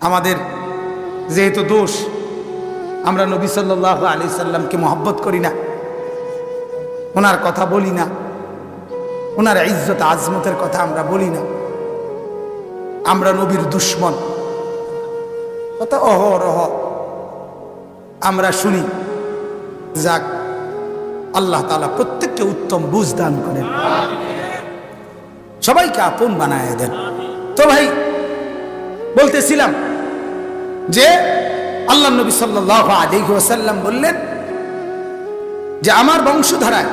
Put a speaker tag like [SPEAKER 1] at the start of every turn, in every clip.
[SPEAKER 1] আমাদের যেহেতু দোষ, আমরা নবী সাল্লাহ আলি সাল্লামকে মহব্বত করি না। ওনার কথা বলি না। ওনার ইজ্জত আজমতের কথা আমরা বলি না। আমরা নবীর দুশ্মন। কথা অহরহ। আমরা শুনি, যাক, আল্লাহ তালা প্রত্যেককে উত্তম বুঝ দান করেন। সবাইকে আপন বানায় দেন। তো ভাই, বলতেছিলাম যে আল্লাহ নবী সাল্লাহ বললেন যে আমার বংশধারায়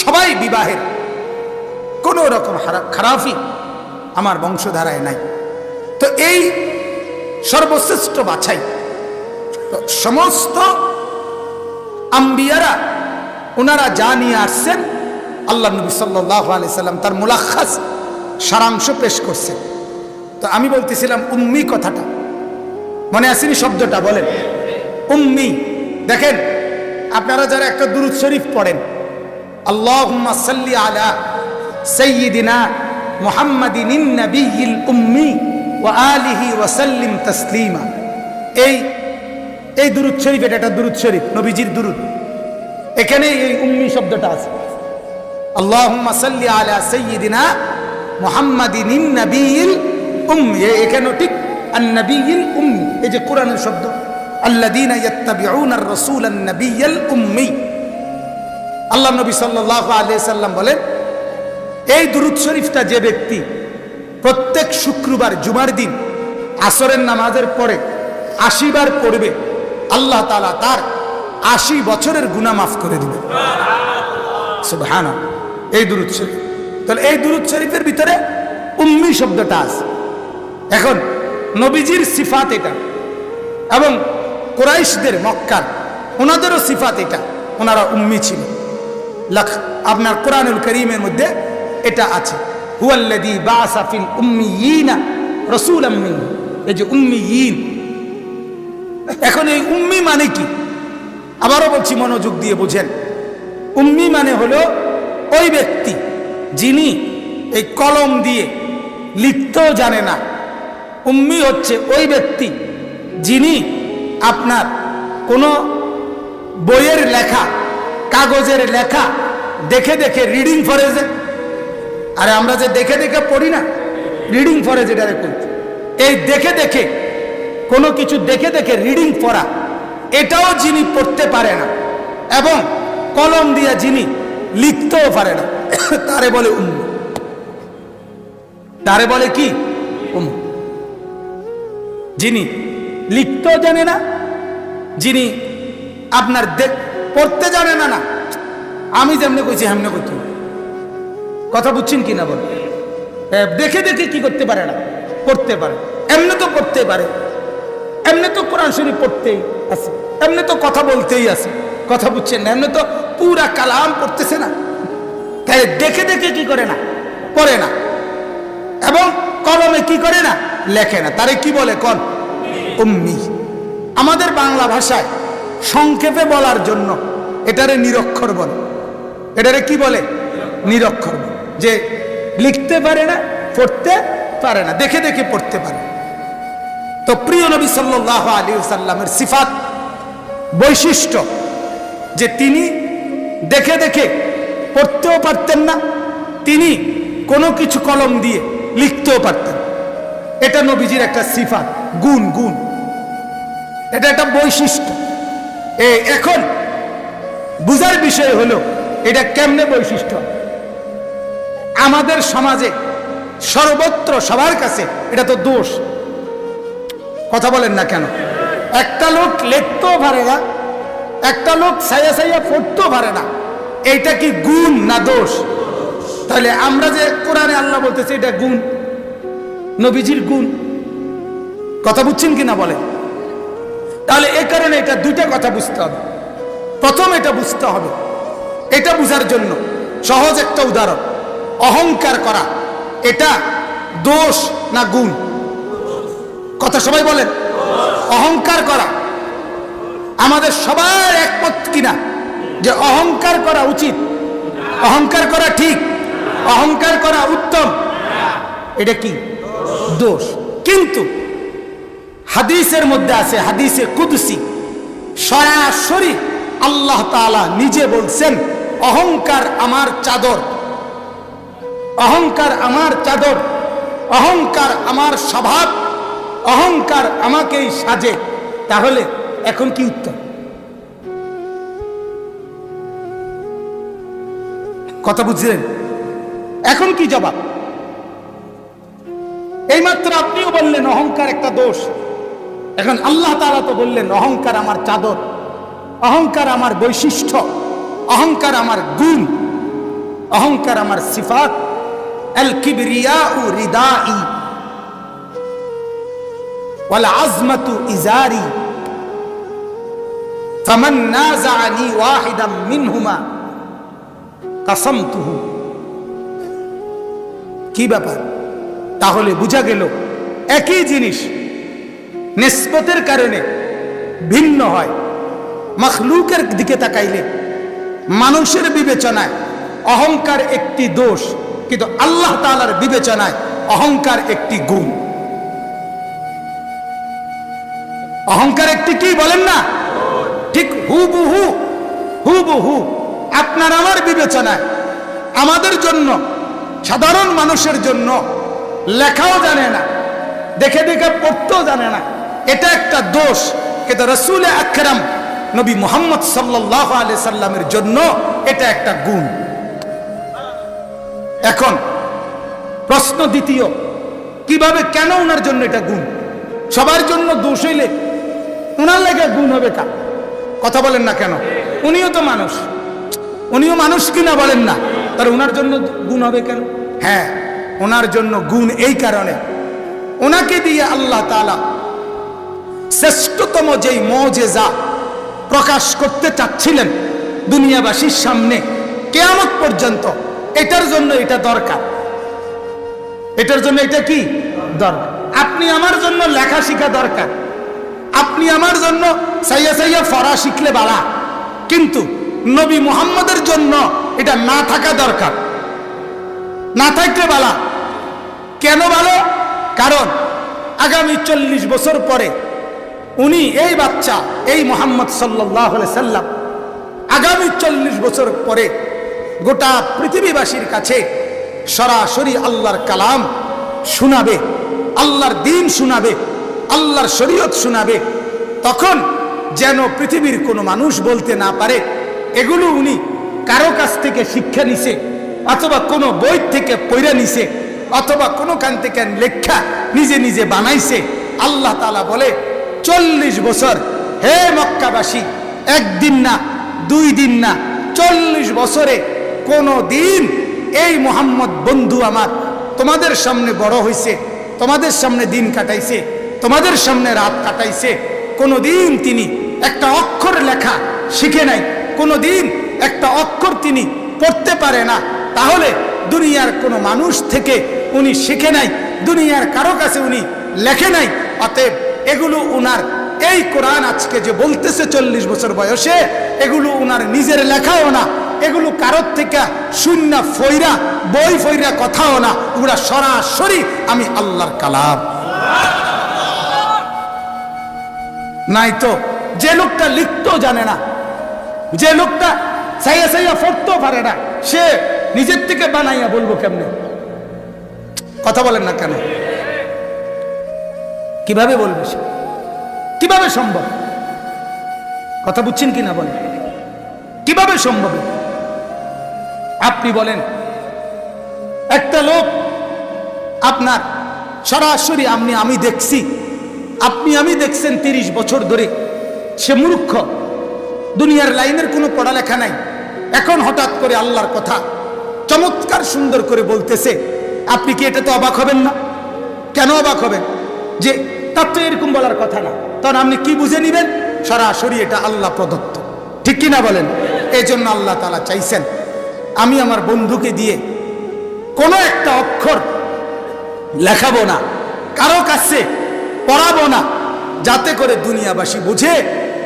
[SPEAKER 1] সবাই বিবাহের কোন রকম খারাপই আমার বংশধারায় নাই। তো এই সর্বশ্রেষ্ঠ বাছাই সমস্ত আম্বিয়ারা ওনারা যা নিয়ে আসছেন, আল্লাহ নবী সাল্লাহ সাল্লাম তার মুলাখাস সারাংশ পেশ করছেন। তো আমি বলতেছিলাম উম্মি কথাটা। মনে আসেনি শব্দটা, বলেন। উম্মি, দেখেন, আপনারা যারা একটা দুরুদ শরীফ পড়েন আল্লাহ সাল্লি আলা সৈয়দিনা মোহাম্মদিন উম্মি ও আলিহি ওয়াসাল্লিম তসলিমা। এই এই দুরুদ শরীফ, এটা একটা দুরুদ শরীফ, নবীজির দুরুদ। এখানে এই উম্মি শব্দটা আছে। আল্লাহুম্মা সাল্লি আলা সাইয়্যিদিনা মুহাম্মাদিন উম্মি এখানেও ঠিক আন-নবীল উম্মি। এই যে কোরআনের শব্দ। ইয়াত্তাবিউনা আর-রাসূল আন-নবীল উম্মি। আল্লাহ নবী সাল্লাল্লাহু আলাইহি বলেন, এই দুরুদ শরীফটা যে ব্যক্তি প্রত্যেক শুক্রবার, জুমার দিন, আসরের নামাজের পরে আশিবার পড়বে আল্লাহ তাআলা তার আশি বছরের গুনাহ মাফ করে দিবে। সুবহান এই দুরুদ শরীফ। তাহলে এই দুরুদ শরীফের ভিতরে উম্মি শব্দটা আছে। এখন নবীজির সিফাত এটা। এবং কোরাইশদের মক্কার ওনাদেরও সিফাত এটা, ওনারা উম্মি ছিল। লাখ, আপনার কোরআনুল করিমের মধ্যে এটা আছে। হুয়াল্লাদি বাসাফিল উম্মিয়িনা রসুল আম্মি এই যে উম্মিয়িন। এখন এই উম্মি মানে কি? আবারও বলছি, মনোযোগ দিয়ে বুঝেন। উম্মি মানে হলো ওই ব্যক্তি যিনি এই কলম দিয়ে লিখতেও জানে না উম্মি হচ্ছে ওই ব্যক্তি যিনি আপনার কোনো বইয়ের লেখা, কাগজের লেখা দেখে দেখে রিডিং ফরেজে আরে আমরা যে দেখে দেখে পড়ি না রিডিং ফরেজ এটারে করি এই দেখে দেখে, কোনো কিছু দেখে দেখে রিডিং পড়া, এটাও যিনি পড়তে পারে না এবং কলম দিয়ে যিনি লিখতেও পারে না, তারে বলে উম্ম। তারে বলে কি? যিনি লিখতেও জানে না, যিনি আপনার দেখ পড়তে জানে না না। আমি যেমনি কইছি, হেমনে কইছি কথা বুঝছেন কি না বল দেখে দেখে কি করতে পারে না? পড়তে পারে। এমনি তো পড়তে পারে। এমনি তো কোরআন শরীফ পড়তেই আছে। এমনি তো কথা বলতেই আছে। কথা বুঝছেন না? এমনি তো পুরা কালাম পড়তেছে না। তাই দেখে দেখে কি করে না? পড়ে না। এবং কলমে কি করে না? লেখে না। তারে কি বলে? কল উম্মি। আমাদের বাংলা ভাষায় সংক্ষেপে বলার জন্য এটারে নিরক্ষর বলে। এটারে কি বলে? নিরক্ষর। যে লিখতে পারে না, পড়তে পারে না, দেখে দেখে পড়তে পারে। তো প্রিয় নবী সাল্লাহ আলী সাল্লামের সিফাত, বৈশিষ্ট্য যে তিনি দেখে দেখে পড়তেও পারতেন না, তিনি কোনো কিছু কলম দিয়ে লিখতেও পারতেন। এটা নবীজির একটা সিফাত, গুণ গুণ। এটা একটা বৈশিষ্ট্য। এ, এখন বুঝার বিষয় হলো, এটা কেমনে বৈশিষ্ট্য? আমাদের সমাজে সর্বত্র সবার কাছে এটা তো দোষ। কথা বলেন না কেন? একটা লোক লিখতেও পারে না, একটা লোক সাইয়া সাইয়া পড়তেও পারে না। এইটা কি গুণ না দোষ? তাহলে আমরা যে কোরআনে আল্লাহ বলতেছি, এটা গুণ। নবীজির গুণ। কথা বুঝছেন কিনা বলে তাহলে এ কারণে এটা দুইটা কথা বুঝতে হবে। প্রথম এটা বুঝতে হবে। এটা বুঝার জন্য সহজ একটা উদাহরণ। অহংকার করা, এটা দোষ না গুণ? কথা সবাই বলেন? অহংকার করা। আমাদের সবার একমত কিনা? যে অহংকার করা উচিত। অহংকার করা ঠিক। অহংকার করা উত্তম। এটা কি? দোষ। কিন্তু হাদিসের মধ্যে আছে হাদিসে কুদসি। সরাসরি আল্লাহ তাআলা নিজে বলছেন, অহংকার আমার চাদর। অহংকার আমার চাদর। অহংকার আমার স্বভাব। অহংকার আমাকেই সাজে। তাহলে এখন কি উত্তর? কথা বুঝলেন? এখন কি জবাব? এইমাত্র আপনিও বললেন অহংকার একটা দোষ। এখন আল্লাহ তাআলা তো বললেন, অহংকার আমার চাদর, অহংকার আমার বৈশিষ্ট্য, অহংকার আমার গুণ, অহংকার আমার সিফাত। আল কিবরিয়া আজমাতু ইজারি। মিনহুমা, কাসামতুহু। কি ব্যাপার? তাহলে বোঝা গেল একই জিনিস নিসবতের কারণে ভিন্ন হয়। মখলুকের দিকে তাকাইলে মানুষের বিবেচনায় অহংকার একটি দোষ, কিন্তু আল্লাহ তাআলার বিবেচনায় অহংকার একটি গুণ। অহংকার একটি কি বলেন না? ঠিক হুবহু হুবহু। আপনার আমার বিবেচনায়, আমাদের জন্য সাধারণ মানুষের জন্য লেখাও জানে না, দেখে দেখে পড়তেও জানে না। এটা একটা দোষ। কিন্তু রসুল আকরাম নবী মোহাম্মদ সাল্লাহ আলি সাল্লামের জন্য এটা একটা গুণ। এখন প্রশ্ন দ্বিতীয়, কীভাবে কেন ওনার জন্য এটা গুণ? সবার জন্য দোষ হইলে ওনার লেগে গুণ হবে কা? কথা বলেন না কেন? উনিও তো মানুষ। উনিও মানুষ কিনা বলেন না? তার ওনার জন্য গুণ হবে কেন? হ্যাঁ ওনার জন্য গুণ এই কারণে। ওনাকে দিয়ে আল্লাহ তালা শ্রেষ্ঠতম যেই মজেজা প্রকাশ করতে চাচ্ছিলেন দুনিয়াবাসীর সামনে কেয়ামত পর্যন্ত, এটার জন্য এটা দরকার। এটার জন্য এটা কি? দরকার। আপনি আমার জন্য লেখা শিখা দরকার। আপনি আমার জন্য সাইয়া সাইয়া ফরা শিখলে বাড়া। কিন্তু নবী মুহাম্মদের জন্য এটা না থাকা দরকার। না থাকলে বালা। কেন ভালো কারণ আগামী চল্লিশ বছর পরে উনি এই বাচ্চা, এই মোহাম্মদ সাল্লাহ সাল্লাম, আগামী চল্লিশ বছর পরে গোটা পৃথিবীবাসীর কাছে সরাসরি আল্লাহর কালাম শোনাবে, আল্লাহর দিন শোনাবে, আল্লাহর শরীয়ত শোনাবে, তখন যেন পৃথিবীর কোনো মানুষ বলতে না পারে। এগুলো উনি কারও কাছ থেকে শিক্ষা নিছে, অথবা কোনো বই থেকে পইরা নিছে, অথবা কোনো কান থেকে লেখা নিজে নিজে বানাইছে, আল্লাহ তালা বলে, চল্লিশ বছর, হে মক্কাবাসী, একদিন না, দুই দিন না, চল্লিশ বছরে কোনো দিন এই মোহাম্মদ বন্ধু আমার তোমাদের সামনে বড় হয়েছে তোমাদের সামনে দিন কাটাইছে, তোমাদের সামনে রাত কাটাইছে, কোনো দিন তিনি একটা অক্ষর লেখা শিখে নাই, কোনো দিন একটা অক্ষর তিনি পড়তে পারে না, তাহলে দুনিয়ার কোনো মানুষ থেকে উনি শিখে নাই, দুনিয়ার কারও কাছে উনি লেখে নাই। অতএব এগুলো উনার, এই কোরআন আজকে যে বলতেছে চল্লিশ বছর বয়সে, এগুলো উনার নিজের লেখাও না, এগুলো কারোর থেকে শূন্য ফইরা, বই ফইরা কথাও না ওগুলা সরাসরি আমি আল্লাহর কালাম। নাই তো যে লোকটা লিখতেও জানে না, যে লোকটা সাইয়া সাইয়া পড়তেও পারে না। সে নিজের থেকে বানাইয়া বলব কেমনে? কথা বলেন না কেন? কীভাবে বলবে সে? কীভাবে সম্ভব? কথা বুঝছেন কিনা বলেন? কীভাবে সম্ভব? আপনি বলেন, একটা লোক আপনার, সরাসরি আপনি, আমি দেখছি। আপনি, আমি দেখছেন তিরিশ বছর ধরে। সে মূর্খ। দুনিয়ার লাইনের কোনো পড়ালেখা নাই। এখন হঠাৎ করে আল্লাহর কথা চমৎকার সুন্দর করে বলতেছে, আপনি কি এটা তো অবাক হবেন না? কেন অবাক হবেন? যে তার তো এরকম বলার কথা না। তখন আপনি কি বুঝে নিবেন? সরাসরি এটা আল্লাহ প্রদত্ত। ঠিক কিনা বলেন? এই জন্য আল্লাহ তালা চাইছেন, আমি আমার বন্ধুকে দিয়ে কোনো একটা অক্ষর লেখাবো না, কারও কাছে পড়াবো না, যাতে করে দুনিয়াবাসী বুঝে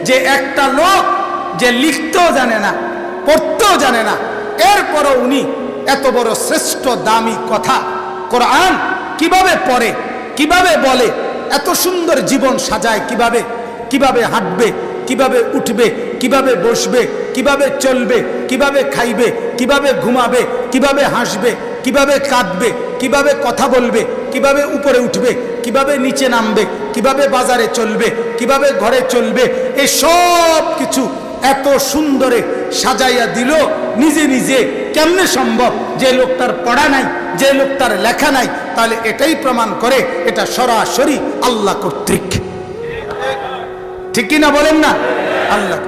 [SPEAKER 1] যে একটা লোক যে লিখতেও জানে না পড়তেও জানে না। এরপরও উনি এত বড় শ্রেষ্ঠ দামি কথা কোরআন কীভাবে পড়ে, কীভাবে বলে, এত সুন্দর জীবন সাজায় কীভাবে কীভাবে হাঁটবে, কীভাবে উঠবে, কীভাবে বসবে, কীভাবে চলবে, কীভাবে খাইবে, কীভাবে ঘুমাবে, কীভাবে হাসবে, কীভাবে কাঁদবে, কীভাবে কথা বলবে, কীভাবে উপরে উঠবে, কীভাবে নিচে নামবে, কীভাবে বাজারে চলবে, কীভাবে ঘরে চলবে এই সব কিছু এত সুন্দরে সাজাইয়া দিল, নিজে নিজে, কেমনে সম্ভব? যে লোকটার পড়া নাই, যে লোকটার লেখা নাই, তাহলে এটাই প্রমাণ করে এটা সরাসরি আল্লাহ কর্তৃক। ঠিক কিনা বলেন না? আল্লাহ।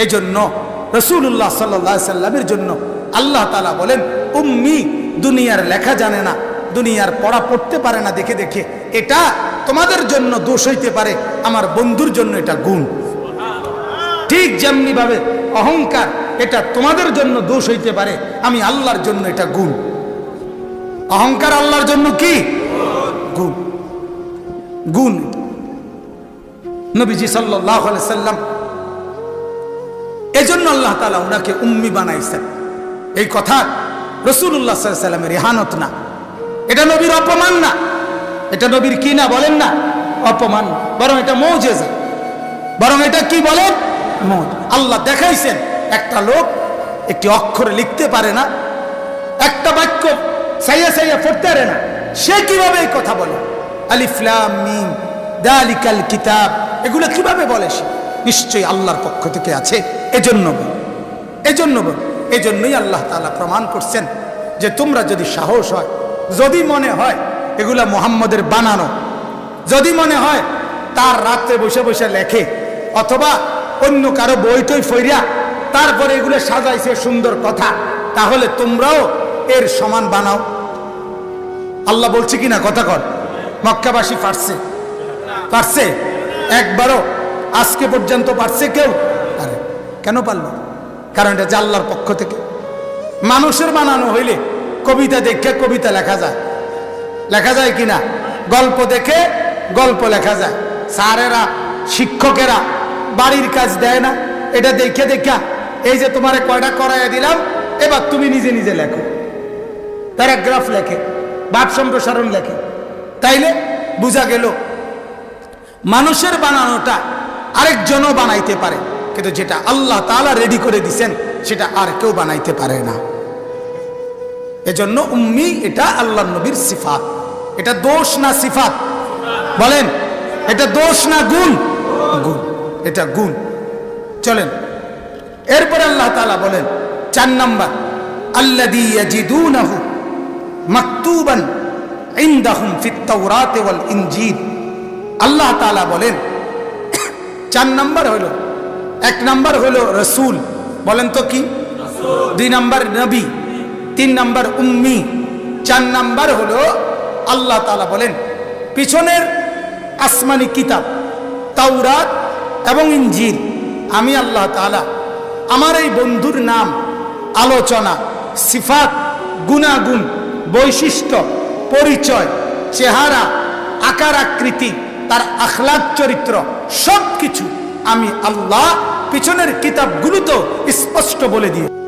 [SPEAKER 1] এই জন্য রসুল্লাহ সাল্লাহ সাল্লামের জন্য আল্লাহ তালা বলেন, উম্মি, দুনিয়ার লেখা জানে না, দুনিয়ার পড়া পড়তে পারে না, দেখে দেখে। এটা তোমাদের জন্য দোষ হইতে পারে, আমার বন্ধুর জন্য এটা গুণ। ঠিক যেমনি ভাবে অহংকার, এটা তোমাদের জন্য দোষ হইতে পারে, আমি আল্লাহর জন্য এটা গুণ। অহংকার আল্লাহর জন্য কি? গুণ। গুণ। নবীজি সাল্লাম এজন্য আল্লাহ তালা ওনাকে উম্মি বানাইছেন। এই কথা রসুল্লাহ সাল্লামের ইহানত না। এটা নবীর অপমান না। এটা নবীর কি না বলেন না। অপমান। বরং এটা মৌজেজা। বরং এটা কি বলেন? মৌজ আল্লাহ দেখাইছেন, একটা লোক একটি অক্ষরে লিখতে পারে না, একটা বাক্য সাইয়া সাইয়া পড়তে পারে না, সে কীভাবে এই কথা বলে? আলিফলাম মিম, দালিকাল কিতাব, এগুলো কীভাবে বলে সে? নিশ্চয়ই আল্লাহর পক্ষ থেকে আছে, এজন্য বল এজন্য বল, এজন্যই আল্লাহ তাআলা প্রমাণ করছেন যে তোমরা যদি সাহস হয়, যদি মনে হয় এগুলা মোহাম্মদের বানানো, যদি মনে হয় তার রাত্রে বসে বসে লেখে, অথবা অন্য কারও বইটই ফইরা তারপরে এগুলো সাজাইছে সুন্দর কথা, তাহলে তোমরাও এর সমান বানাও। আল্লাহ বলছে কিনা কথা কর। মক্কাবাসী পারছে। পারছে? একবারও। আজকে পর্যন্ত পারছে কেউ? পারে কেন পারল? কারণ এটা যে আল্লাহর পক্ষ থেকে। মানুষের বানানো হইলে কবিতা দেখে কবিতা লেখা যায়। লেখা যায় কিনা? গল্প দেখে গল্প লেখা যায়। স্যারেরা, শিক্ষকেরা বাড়ির কাজ দেয় না। এটা দেখে দেখা, এই যে তোমার কয়টা করাইয়া দিলাম, এবার তুমি নিজে নিজে লেখো। প্যারাগ্রাফ লেখে ভাব সম্প্রসারণ লেখে। তাইলে বোঝা গেল, মানুষের বানানোটা আরেকজনও বানাইতে পারে, কিন্তু যেটা আল্লাহ তাআলা রেডি করে দিছেন, সেটা আর কেউ বানাইতে পারে না। এজন্য উম্মি, এটা আল্লাহ নবীর সিফাত। এটা দোষ না সিফাত? বলেন, এটা দোষ না গুণ? গুণ। এটা গুণ। চলেন। এরপরে আল্লাহ তালা বলেন, চার নাম্বার ইয়াজিদুনাহু মাকতুবান ইনদাহুম ফিত তাওরাত ওয়াল ইনজিল। আল্লাহ তাআলা বলেন, চার নাম্বার হলো, এক নাম্বার হলো রসুল। বলেন তো কি? দুই নাম্বার নবী, তিন নাম্বার উম্মি। চার নাম্বার হলো, আল্লাহ তাআলা বলেন, পিছনের আসমানি কিতাব, তাওরাত এবং ইঞ্জিন আমি আল্লাহ তালা আমার এই বন্ধুর নাম, আলোচনা, সিফাত, গুণাগুণ, বৈশিষ্ট্য, পরিচয়, চেহারা, আকার আকৃতি, তার আখলাদ চরিত্র সব কিছু আমি আল্লাহ পিছনের কিতাবগুলো তো স্পষ্ট বলে দিয়েছি।